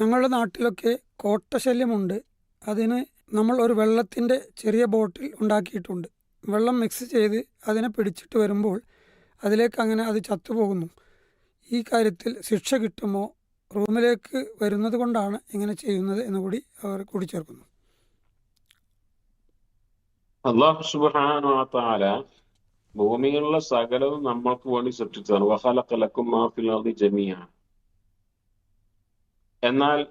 ഞങ്ങളുടെ നാട്ടിലൊക്കെ കോട്ടശല്യമുണ്ട് അതിന് നമ്മൾ ഒരു വെള്ളത്തിന്റെ ചെറിയ ബോട്ടിൽ ഉണ്ടാക്കിയിട്ടുണ്ട്. വെള്ളം മിക്സ് ചെയ്ത് അതിനെ പിടിച്ചിട്ട് വരുമ്പോൾ അതിലേക്ക് അങ്ങനെ അത് ചത്തുപോകുന്നു. ഈ കാര്യത്തിൽ ശിക്ഷ കിട്ടുമോ? റൂമിലേക്ക് വരുന്നത് കൊണ്ടാണ് ഇങ്ങനെ ചെയ്യുന്നത് എന്ന് കൂടി അവർ കൂടിച്ചേർക്കുന്നു ഭൂമിയിലുള്ള സകലവും നമ്മൾക്ക് വേണ്ടി സൃഷ്ടിച്ചതാണ്. എന്നാൽ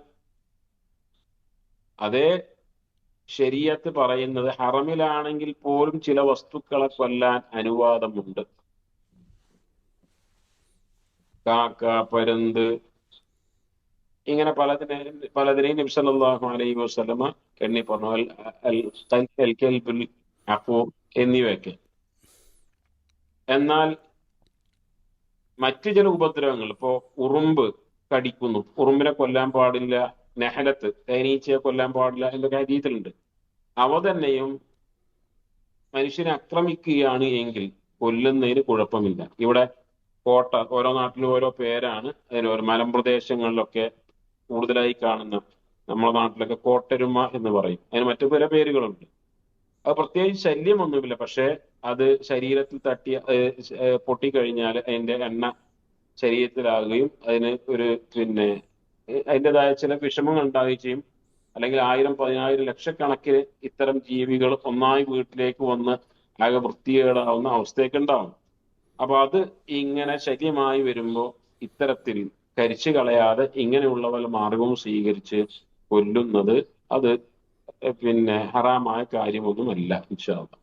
അതേ ശരീരത്ത് പറയുന്നത് ഹറമിലാണെങ്കിൽ പോലും ചില വസ്തുക്കളെ കൊല്ലാൻ അനുവാദമുണ്ട്. കാക്ക പരുന്ത് ഇങ്ങനെ പലതിനെ പലതിനെയും നബി സല്ലല്ലാഹു അലൈഹി വസല്ലമ എണ്ണി പറഞ്ഞു. അപ്പോ എന്നിവയൊക്കെ. എന്നാൽ മറ്റു ചില ഉപദ്രവങ്ങൾ ഇപ്പോ ഉറുമ്പ് കടിക്കുന്നു. ഉറുമ്പിനെ കൊല്ലാൻ പാടില്ല നെഹലത്ത് തേനീച്ചയെ കൊല്ലാൻ പാടില്ല എന്നൊക്കെ ഹദീസിലുണ്ട് അവ തന്നെയും മനുഷ്യനെ ആക്രമിക്കുകയാണ് എങ്കിൽ കൊല്ലുന്നതിന് കുഴപ്പമില്ല. ഇവിടെ കോട്ട ഓരോ നാട്ടിലും ഓരോ പേരാണ്. അതിന് ഓരോ മലമ്പ്രദേശങ്ങളിലൊക്കെ കൂടുതലായി കാണുന്ന നമ്മുടെ നാട്ടിലൊക്കെ കോട്ടരുമ എന്ന് പറയും. അതിന് മറ്റു പല പേരുകളുണ്ട്. അത് പ്രത്യേകിച്ച് ശല്യമൊന്നുമില്ല. പക്ഷേ അത് ശരീരത്തിൽ തട്ടി പൊട്ടിക്കഴിഞ്ഞാൽ അതിന്റെ എണ്ണ ശരീരത്തിലാകുകയും അതിന് ഒരു പിന്നെ അതിന്റെതായ ചില വിഷമങ്ങൾ ഉണ്ടാവുകയും ചെയ്യും. അല്ലെങ്കിൽ ആയിരം പതിനായിരം ലക്ഷക്കണക്കിന് ഇത്തരം ജീവികൾ ഒന്നായി വീട്ടിലേക്ക് വന്ന് ആകെ വൃത്തികേടാവുന്ന അവസ്ഥയൊക്കെ ഉണ്ടാവും. അപ്പൊ അത് ഇങ്ങനെ ശല്യമായി വരുമ്പോൾ ഇത്തരത്തിൽ കരിച്ചു കളയാതെ ഇങ്ങനെയുള്ള പല മാർഗവും സ്വീകരിച്ച് കൊല്ലുന്നത് അത് പിന്നെ ഹറാമായ കാര്യമൊന്നുമല്ല ഇൻഷാ അള്ളാ.